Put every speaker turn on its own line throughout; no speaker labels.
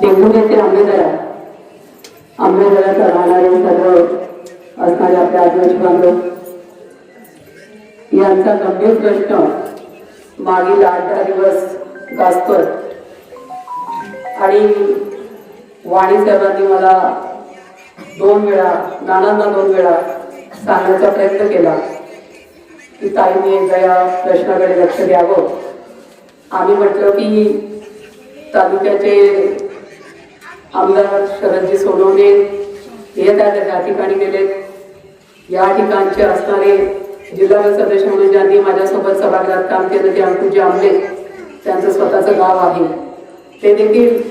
डेंगूचे आंबेदरा. आंबेदरात राहणारे सर्व असणारे आपले आदिवासी बांधव यांचा गंभीर प्रश्न. मागील आठ दहा दिवस गाजतोय. आणि वाणी साहेबांनी मला दोन वेळा नानांना दोन वेळा सांगण्याचा प्रयत्न केला की ताईने एकदा या प्रश्नाकडे लक्ष द्यावं. आम्ही म्हटलं की तालुक्याचे आमदार शरदजी सोनवणे हे त्या त्या ठिकाणी गेलेत या ठिकाणचे असणारे जिल्हा सदस्य म्हणून ज्यांनी माझ्यासोबत सभागृहात काम केलं ते अंकुजी आमले त्यांचं स्वतःचं गाव आहे. ते देखील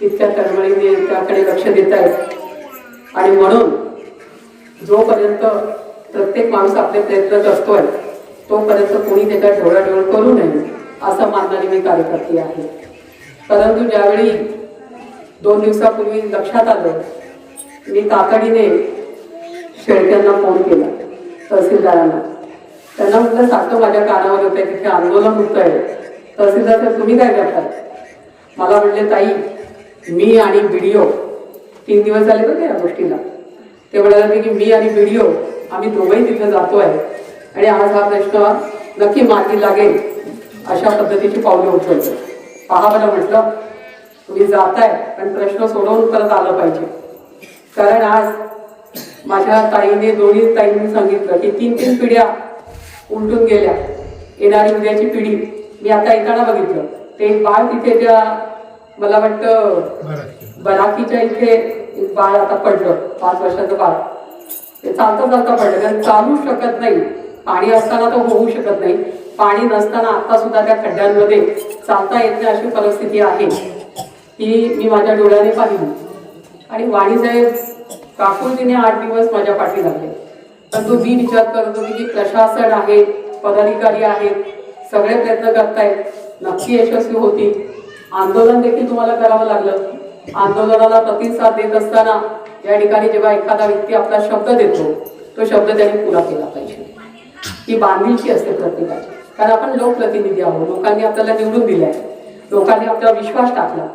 तितक्या तळमळीने त्याकडे लक्ष देत आहेत. आणि म्हणून जोपर्यंत प्रत्येक माणूस आपले प्रयत्न करतोय तोपर्यंत कोणी त्याच्या ढोळाढोळ करू नये असं मानणारी मी कार्यकर्ती आहे. परंतु ज्यावेळी दोन दिवसापूर्वी लक्षात आलं. मी तातडीने शेळक्यांना फोन केला तहसीलदारांना. त्यांना म्हटलं सारखं माझ्या कानावर होतं तिथे आंदोलन होत आहे तहसीलदार तर तुम्ही काय करतात मला म्हणले ताई मी आणि व्हिडिओ तीन दिवस झाले बघा या गोष्टीला. ते म्हणाले की मी आणि व्हिडिओ आम्ही दोघंही तिथे आहे आणि आज हा प्रश्न नक्की मार्गी लागेल अशा पद्धतीची पावले उचलतो पहा मला म्हटलं तुम्ही जाताय पण प्रश्न सोडवून परत आलं पाहिजे. कारण आज माझ्या ताईने दोन्ही ताईंनी सांगितलं की तीन तीन पिढ्या उलटून गेल्या. येणारी उद्याची पिढी मी आता येताना बघितलं. ते एक बाळ तिथे त्या मला वाटतं बराकीच्या इथे एक बाळ आता पडलं पाच वर्षाचं बाळ. ते चालता चालता पडलं कारण चालू शकत नाही. पाणी असताना तो होऊ शकत नाही. पाणी नसताना आता सुद्धा त्या खड्ड्यांमध्ये चालता येत नाही अशी परिस्थिती आहे. ही मी माझ्या डोळ्याने पाहिली. आणि वाणीसाहेब काकुळजीने आठ दिवस माझ्या पाठी लागले. पण मी विचार करत होती की प्रशासन आहे पदाधिकारी आहेत सगळे प्रयत्न करतायत. नक्की यशस्वी होती आंदोलन देखील तुम्हाला करावं लागलं. आंदोलनाला प्रतिसाद देत असताना या ठिकाणी जेव्हा एखादा व्यक्ती आपला शब्द देतो तो शब्द त्यांनी पुरा केला पाहिजे. ही बांधिलकी असते प्रत्येकाची. कारण आपण लोकप्रतिनिधी आहोत. लोकांनी आपल्याला निवडून दिलंय. लोकांनी आपला विश्वास टाकला.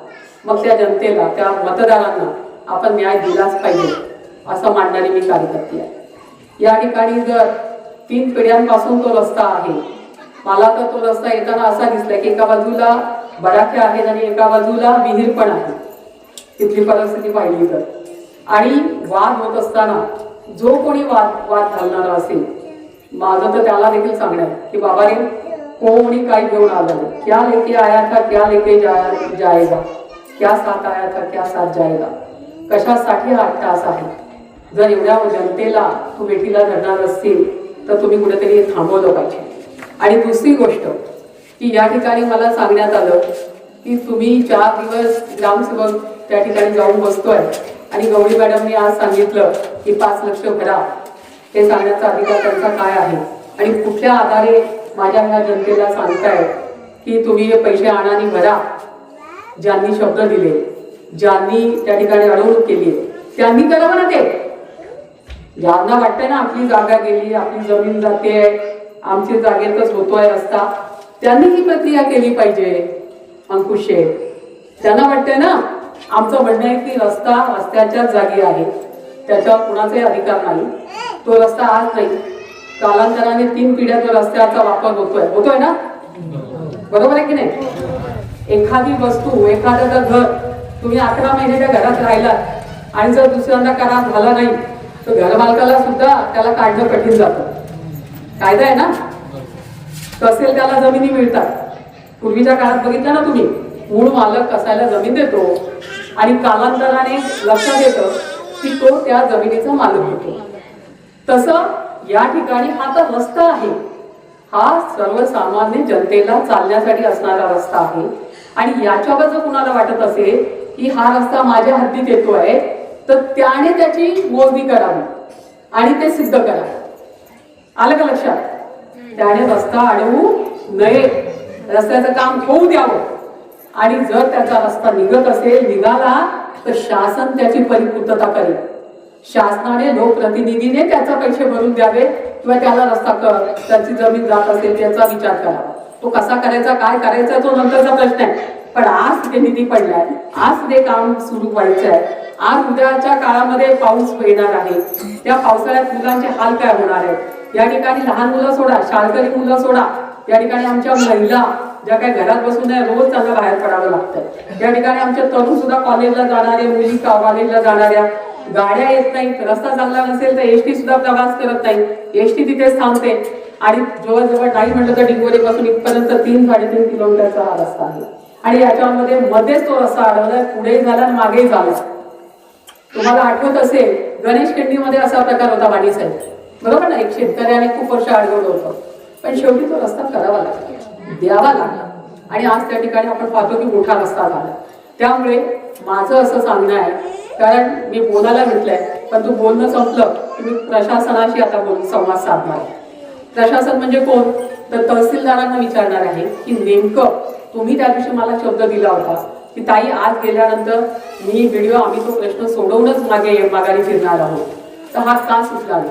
मग त्या जनतेला त्या मतदारांना आपण न्याय दिलाच पाहिजे असं मांडणारी मी कार्यकर्ती आहे. या ठिकाणी जर तीन पिढ्यांपासून तो रस्ता आहे मला तर तो रस्ता येताना असा दिसला की एका बाजूला बडाखे आहेत आणि एका बाजूला विहीर पण आहे. तिथली परिस्थिती पाहिली तर. आणि वाद होत असताना जो कोणी वाद वाद घालणारा असेल माझं तर त्याला देखील सांगणार की बाबा रे कोणी काही घेऊन आलं नाही. क्या लेके आया था क्या लेके जाया जाएगा? क्या साथ आया था क्या साथ जाएगा कशासाठी हा अट्टास आहे? जर एवढ्या जनतेला तू मिठीला धरणार असतील तर तुम्ही कुठेतरी थांबवलं पाहिजे आणि दुसरी गोष्ट की या ठिकाणी मला सांगण्यात आलं की तुम्ही चार दिवस ग्रामसेवक त्या ठिकाणी जाऊन बसतोय. आणि गौरी मॅडमनी आज सांगितलं की पाच लक्ष भरा. हे सांगण्याचा अधिकार त्यांचा काय आहे? आणि कुठल्या आधारे माझ्या ह्या जनतेला सांगताय की तुम्ही हे पैसे आणा आणि भरा? ज्यांनी शब्द दिले ज्यांनी त्या ठिकाणी अडवणूक केली त्यांनी करावं ना ते. ज्यांना वाटतंय ना आपली जागा गेली आपली जमीन जाते आमच्या जागेतच होतोय रस्ता त्यांनी ही प्रक्रिया केली पाहिजे अंकुश शेठ त्यांना वाटतंय ना आमचं म्हणणं आहे की रस्ता रस्त्याच्याच जागी आहे त्याच्यावर कुणाचाही अधिकार नाही. तो रस्ता आज नाही. कालांतराने तीन पिढ्या तो रस्त्याचा वापर होतोय. होतोय ना? बरोबर आहे की नाही? एखादी वस्तू एखाद्याचं घर तुम्ही अकरा महिने त्या घरात राहिलात आणि जर दुसऱ्यांदा करार झाला नाही तर घरमालकाला सुद्धा त्याला काढणं कठीण जातं. कायदा आहे ना? तसेल त्याला जमिनी मिळतात. पूर्वीच्या काळात बघितलं ना तुम्ही मूळ मालक कसायला जमीन देतो आणि कालांतराने लक्षात येतं की तो त्या जमिनीचा मालक होतो. तसं या ठिकाणी हा तर रस्ता आहे. हा सर्वसामान्य जनतेला चालण्यासाठी असणारा रस्ता आहे. आणि याच्यावर जर कुणाला वाटत असेल की हा रस्ता माझ्या हद्दीत येतोय तर त्याने त्याची मोजणी करावी आणि ते सिद्ध करा आलं का लक्षात? त्याने रस्ता अडवू नये. रस्त्याचं काम होऊ द्यावं. आणि जर त्याचा रस्ता निघत असेल निघाला तर शासन त्याची परिपूर्तता करेल. शासनाने लोकप्रतिनिधीने त्याचा पैसे भरून द्यावे किंवा त्याला रस्ता कर त्याची जमीन जात असेल त्याचा विचार करावा. तो कसा करायचा काय करायचा तो नंतरचा प्रश्न आहे. पण आज ते निधी पडलाय. आज ते काम सुरू व्हायचं आहे आज उद्याच्या काळामध्ये पाऊस येणार आहे. त्या पावसाळ्यात मुलांचे हाल काय होणार आहेत? या ठिकाणी लहान मुलं सोडा शाळकरी मुलं सोडा. या ठिकाणी आमच्या महिला ज्या काही घरात बसून नाही रोज त्यांना बाहेर पडावं लागतं या ठिकाणी आमच्या तरुण सुद्धा कॉलेजला जाणारे मुली कॉलेजला जाणाऱ्या गाड्या येत नाहीत. रस्ता चांगला नसेल तर एसटी सुद्धा प्रवास करत नाही एसटी तिथेच थांबते. आणि जवळजवळ नाही म्हटलं तर डिंगोरी पासून इथपर्यंत तीन साडेतीन किलोमीटरचा हा रस्ता आहे. आणि याच्यामध्ये मध्येच तो रस्ता अडवलाय पुढे झाला आणि मागे झाला. तुम्हाला आठवत असेल गणेश खिंडीमध्ये असा प्रकार होता वाणी साहेब बरोबर ना? एक शेतकऱ्याने खूप वर्ष अडवलं होतं. पण शेवटी तो रस्ता करावा लागला. द्यावा लागला. आणि आज त्या ठिकाणी आपण पाहतो की मोठा रस्ता झाला. त्यामुळे माझं असं सांगणं आहे कारण मी बोलायला घेतलंय पण तू बोलणं संपलं की मी प्रशासनाशी आता बोल संवाद साधणार आहे. प्रशासन म्हणजे कोण? तर तहसीलदारांना विचारणार आहे की नेमकं तुम्ही त्या दिवशी मला शब्द दिला होता की ताई आज गेल्यानंतर मी व्हिडिओ आम्ही तो प्रश्न सोडवूनच मागे माघारी फिरणार आहोत. तर हा का सुचला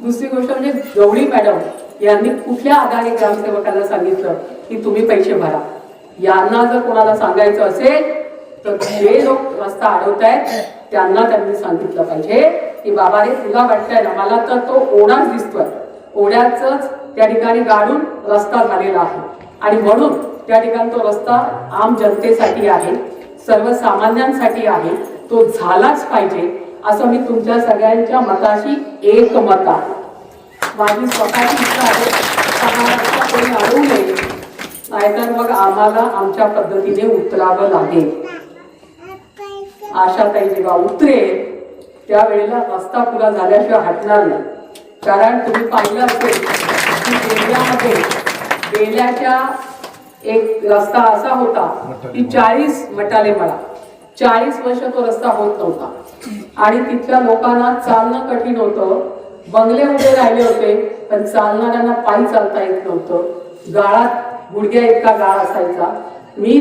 दुसरी गोष्ट म्हणजे गवळी मॅडम यांनी कुठल्या आधारे ग्रामसेवकांना सांगितलं की तुम्ही पैसे भरा? यांना जर कोणाला सांगायचं असेल तर जे लोक रस्ता अडवतायत त्यांना त्यांनी सांगितलं पाहिजे की बाबा रे तुला वाटतंय ना मला तर तो ओढाच दिसतोय. ओढ्याचंच त्या ठिकाणी गाडून रस्ता झालेला आहे. आणि म्हणून त्या ठिकाणी तो रस्ता आम जनतेसाठी आहे सर्वसामान्यांसाठी आहे तो झालाच पाहिजे असं मी तुमच्या सगळ्यांच्या मताशी एकमत आहे. माझी स्वतःची इच्छा आहे कोणी अडवू नये नाहीतर मग आम्हाला आमच्या पद्धतीने उतरावं लागेल. आशाताई जेव्हा उतरेल. त्यावेळेला रस्ता पुरा झाल्याशिवाय हटणार नाही. कारण तुम्ही पाहिलं असेल की बेल्यामध्ये बेल्याच्या एक रस्ता असा होता की चाळीस मटाले मला. चाळीस वर्ष तो रस्ता होत नव्हता. आणि तिथल्या लोकांना चालणं कठीण होतं. बंगले उभे राहिले होते पण चालणाऱ्यांना पायी चालता येत नव्हतं. गाळात गुडघ्या इतका गाळ असायचा. मी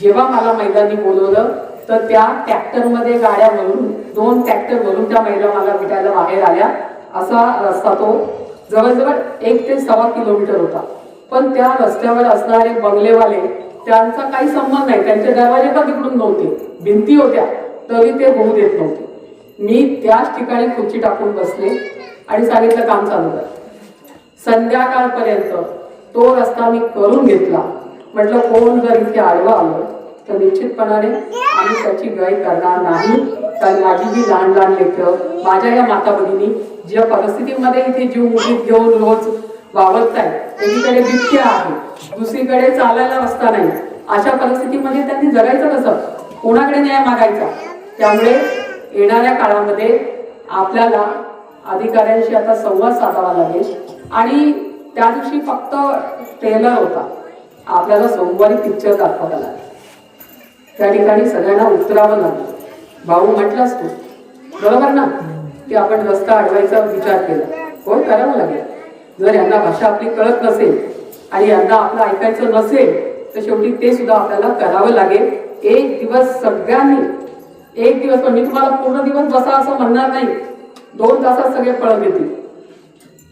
जेव्हा मला महिलांनी बोलवलं तर त्या ट्रॅक्टरमध्ये गाड्या भरून दोन ट्रॅक्टर भरून त्या महिला मला भेटायला बाहेर आल्या. असा रस्ता तो जवळजवळ एक ते सव्वा किलोमीटर होता. पण त्या रस्त्यावर असणारे बंगलेवाले त्यांचा काही संबंध नाही. त्यांचे दरवाजे पण तिकडून नव्हते. भिंती होत्या तरी ते होऊ देत नव्हते. मी त्याच ठिकाणी खुर्ची टाकून बसले आणि सांगितलं काम चालू कर. संध्याकाळपर्यंत तो रस्ता मी करून घेतला. म्हटलं कोण जर इथे आडवं आलं तर निश्चितपणाने आम्ही त्याची गय करणार नाही. तर माझी जी लहान लहान लेकरं माझ्या या माता बहिणी ज्या परिस्थितीमध्ये इथे जीव मुठीत घेऊन रोज वावरत आहेत एकीकडे बिबट्या आहे दुसरीकडे चालायला रस्ता नाही. अशा परिस्थितीमध्ये त्यांनी जगायचं कसं? कोणाकडे न्याय मागायचा? त्यामुळे येणाऱ्या काळामध्ये आपल्याला अधिकाऱ्यांशी आता संवाद साधावा लागेल. आणि त्या दिवशी फक्त ट्रेलर होता. आपल्याला सोमवारी पिक्चर दाखवावा लागेल. त्या ठिकाणी सगळ्यांना उतरावं लागेल. भाऊ म्हटलास तू बरोबर ना? की आपण रस्ता अडवायचा विचार केला. होय करावं लागेल. जर यांना भाषा आपली कळत नसेल आणि यांना आपलं ऐकायचं नसेल तर शेवटी ते सुद्धा आपल्याला करावं लागेल. एक दिवस सगळ्यांनी एक दिवस पण मी तुम्हाला पूर्ण दिवस बसा असं म्हणणार नाही. दोन तासात सगळे पळत येतील.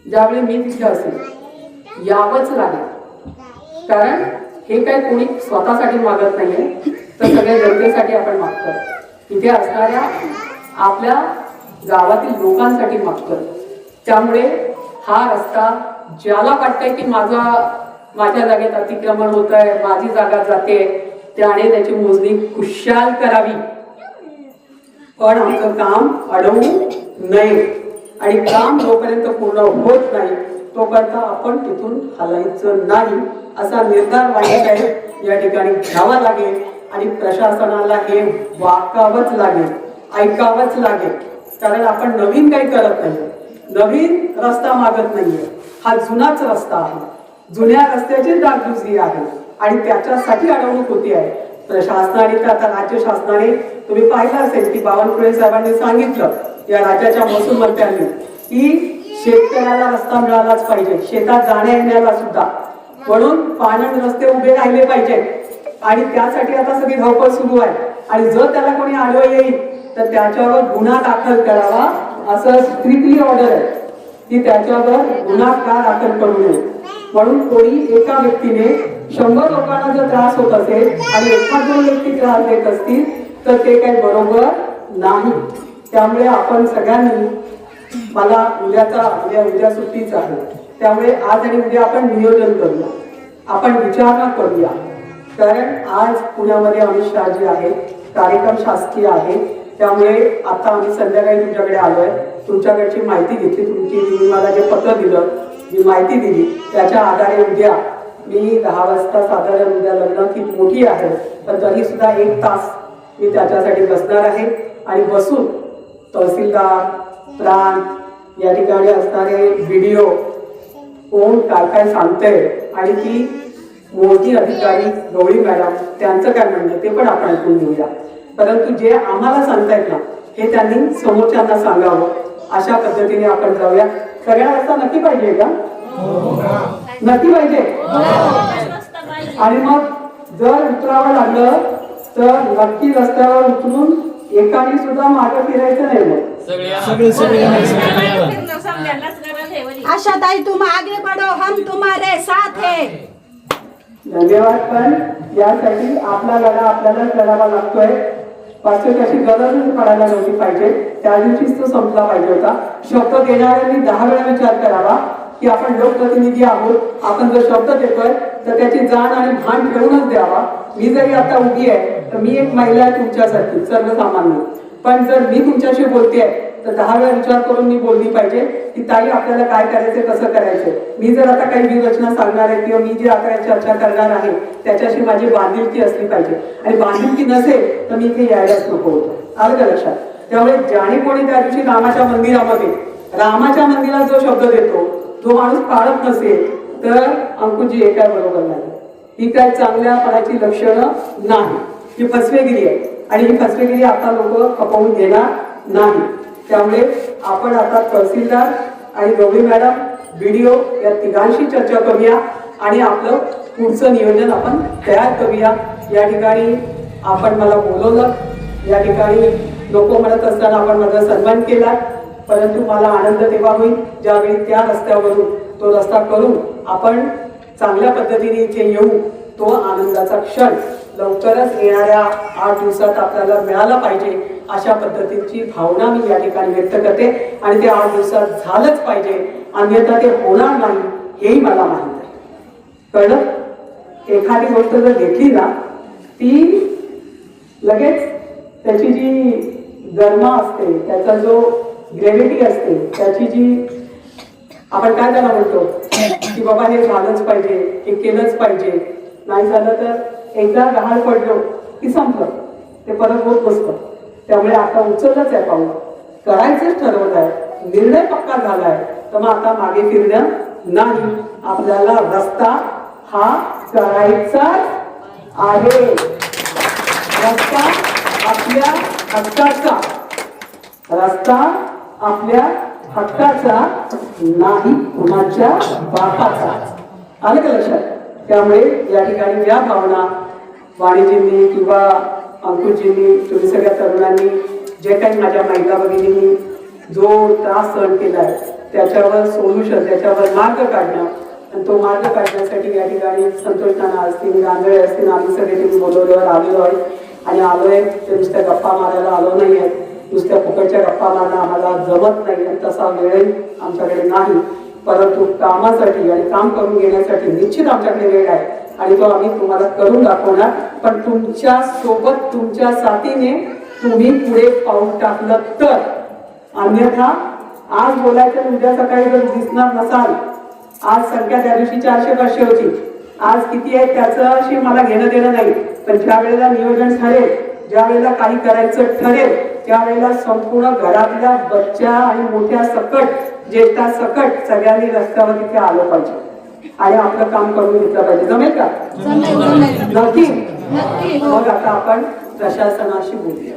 ज्यावेळी मी तिथे असेल यावंच लागेल. कारण हे काय कोणी स्वतःसाठी मागत नाहीये? तर सगळ्या जनतेसाठी आपण मागतो इथे असणाऱ्या आपल्या गावातील लोकांसाठी मागतो त्यामुळे हा रस्ता ज्याला वाटतंय की माझा माझ्या जागेत अतिक्रमण होत आहे माझी जागा जाते त्याने त्याची मोजणी खुशाल करावी. पण आमचं काम अडवू नये. आणि काम जोपर्यंत पूर्ण होत नाही तोपर्यंत आपण तिथून हलायचं नाही असा निर्धार माझ्याकडे या ठिकाणी घ्यावा लागेल. आणि प्रशासनाला हे वाकावंच लागेल ऐकावंच लागेल. कारण आपण नवीन काही करत नाही नवीन रस्ता मागत नाहीये. हा जुनाच रस्ता आहे. जुन्या रस्त्याची डागडुजी आहे. आणि त्याच्यासाठी अडवणूक होती आहे. प्रशासनाने शासनाने तर आता राज्य शासनाने तुम्ही पाहिलं असेल की बावनकुळे साहेबांनी सांगितलं या राज्याच्या महसूल मंत्र्यांनी की शेतकऱ्याला रस्ता मिळालाच पाहिजे. शेतात जाण्या येण्याला सुद्धा. म्हणून पाणंद रस्ते उभे राहिले पाहिजेत. आणि त्यासाठी आता सगळी धावपळ सुरू आहे. आणि जर त्याला कोणी आडवं येईल तर त्याच्यावर गुन्हा दाखल करावा असं स्त्रीतली ऑर्डर आहे. की त्याच्यावर गुन्हा का दाखल करू नये. म्हणून कोणी एका व्यक्तीने शंभर लोकांना जर त्रास होत असेल आणि एका दोन व्यक्ती त्रास देत असतील तर ते काही बरोबर नाही. त्यामुळे आपण सगळ्यांनी मला उद्याचा उद्या उद्या सुट्टीच आहे. त्यामुळे आज आणि उद्या आपण नियोजन करूया. आपण विचारणा करूया. कारण आज पुण्यामध्ये अमित शहाजी आहे कार्यक्रम शासकीय आहे त्यामुळे आता आम्ही संध्याकाळी तुमच्याकडे आलोय. तुमच्याकडची माहिती घेतली तुमची तुम्ही मला जे पत्र दिलं जी माहिती दिली त्याच्या आधारे उद्या मी दहा वाजता साधारण उद्या लग्न ती मोठी आहे पण तरी सुद्धा एक तास मी त्याच्यासाठी बसणार आहे. आणि बसून तहसीलदार प्रांत या ठिकाणी असणारे व्हिडिओ कोण काय काय सांगतंय आणि ती मोठी अधिकारी गवळी मॅडम त्यांचं काय म्हणणं ते पण आपण ऐकून घेऊया. परंतु जे आम्हाला सांगतायत ना हे त्यांनी समोरच्यांना सांगावं. अशा पद्धतीने आपण जाऊया. सगळ्या रस्ता नक्की पाहिजे का? नक्की पाहिजे. आणि मग जर उतरावं लागलं तर नक्की रस्त्यावर उतरून एकाने सुद्धा मागं फिरायचं नाही मग.
आशा ताई तुम आगे बढ़ो हम तुम्हारे साथ है।
धन्यवाद पण यासाठी आपला लढा आपल्यालाच लढावा लागतोय. पाचवी त्याची गरजच पडायला नव्हती पाहिजे. त्या दिवशीच तो संपला पाहिजे होता. शब्द देणाऱ्यांनी दहा वेळा विचार करावा की आपण लोकप्रतिनिधी आहोत. आपण जर शब्द देतोय तर त्याची जाण आणि भान ठेवूनच द्यावा. मी जरी आता उभी आहे तर मी एक महिला आहे तुमच्यासाठी सर्वसामान्य. पण जर मी तुमच्याशी बोलते तर दहा वेळा विचार करून मी बोलली पाहिजे की ताई आपल्याला काय करायचं कसं करायचं मी जर आता काही विरचना सांगणार आहे किंवा मी जी आता चर्चा करणार आहे त्याच्याशी माझी बांधिलकी असली पाहिजे. आणि बांधिलकी नसेल तर मी इथे यायलाच नको होतं. आलं का लक्षात? त्यामुळे ज्याने कोणी त्या दिवशी रामाच्या मंदिरामध्ये रामाच्या मंदिरात जो शब्द देतो जो माणूस पाळत नसेल तर अंकुजी हे काय बरोबर नाही. ही काय चांगल्यापणाची लक्षणं नाही. ही फसवेगिरी आहे. आणि ही फसवेगिरी आता लोक खपवून घेणार नाही. त्यामुळे आपण आता तहसीलदार आणि गौरी मॅडम व्हिडिओ या तिघांशी चर्चा करूया आणि आपलं पुढचं नियोजन आपण तयार करूया. या ठिकाणी आपण मला बोलवलं. या ठिकाणी लोक म्हणत असताना आपण माझा सन्मान केला. परंतु मला आनंद तेव्हा होईल ज्यावेळी त्या रस्त्यावरून तो रस्ता करून आपण चांगल्या पद्धतीने इथे येऊ. तो आनंदाचा क्षण लवकरच येणाऱ्या आठ दिवसात आपल्याला मिळाला पाहिजे. अशा पद्धतीची भावना मी या ठिकाणी व्यक्त करते आणि ते आठ दिवसात झालंच पाहिजे. अन्यथा ते होणार नाही हेही मला माहीत आहे. कळलं? एखादी गोष्ट जर घेतली ना ती लगेच त्याची जी गरमा असते त्याचा जो ग्रेव्हिटी असते त्याची जी आपण काय त्याला म्हणतो? की बाबा हे झालंच पाहिजे हे केलंच पाहिजे. नाही झालं तर एकदा गहाळ पडलो की संपलं. ते परत होत बसतं त्यामुळे आता उचलच आहे पाऊल. करायचंच ठरवलं आहे. निर्णय पक्का झालाय. तर मग आता मागे फिरणं नाही. आपल्याला रस्ता हा करायचाच आहे. रस्ता आपल्या हक्काचा. रस्ता आपल्या हक्काचा नाही कुणाच्या बापाचा. आलं का लक्षात? त्यामुळे या ठिकाणी ज्या भावना वाणीजींनी किंवा अंकुशजींनी तुम्ही सगळ्या तरुणांनी जे काही माझ्या महिला भगिनींनी जो त्रास सहन केला आहे. त्याच्यावर सोल्युशन त्याच्यावर मार्ग काढणं. आणि तो मार्ग काढण्यासाठी या ठिकाणी संतोष नाना असतील रांगळे असतील आम्ही सगळे तुम्ही बोलवल्यावर आलेलो आहे. आणि आलोय ते नुसत्या गप्पा मारायला आलो नाही आहे नुसत्या फुकटच्या गप्पा मारणं आम्हाला जमत नाही आणि तसा वेळही आमच्याकडे नाही. परंतु कामासाठी आणि काम करून घेण्यासाठी निश्चित आमच्याकडे वेळ आहे. आणि तो आम्ही तुम्हाला करून दाखवणार. पण तुमच्यासोबत तुमच्या साथीने तुम्ही पुढे पाऊल टाकलं तर. अन्यथा आज बोलायचं उद्या सकाळी जर दिसणार नसाल आज संख्या त्या दिवशी चारशे पाचशे होती. आज किती आहे त्याच्याशी मला घेणं देणं नाही. पण ज्या वेळेला नियोजन ठरेल ज्या वेळेला काही करायचं ठरेल त्यावेळेला संपूर्ण घरातल्या बच्च्या आणि मोठ्या सकट ज्येष्ठा सकट सगळ्यांनी रस्त्यावर तिथे आलं पाहिजे. आणि आपलं काम करून घेतलं पाहिजे. जमेल का?
नक्की हो.
मग आता आपण प्रशासनाशी बोलूया.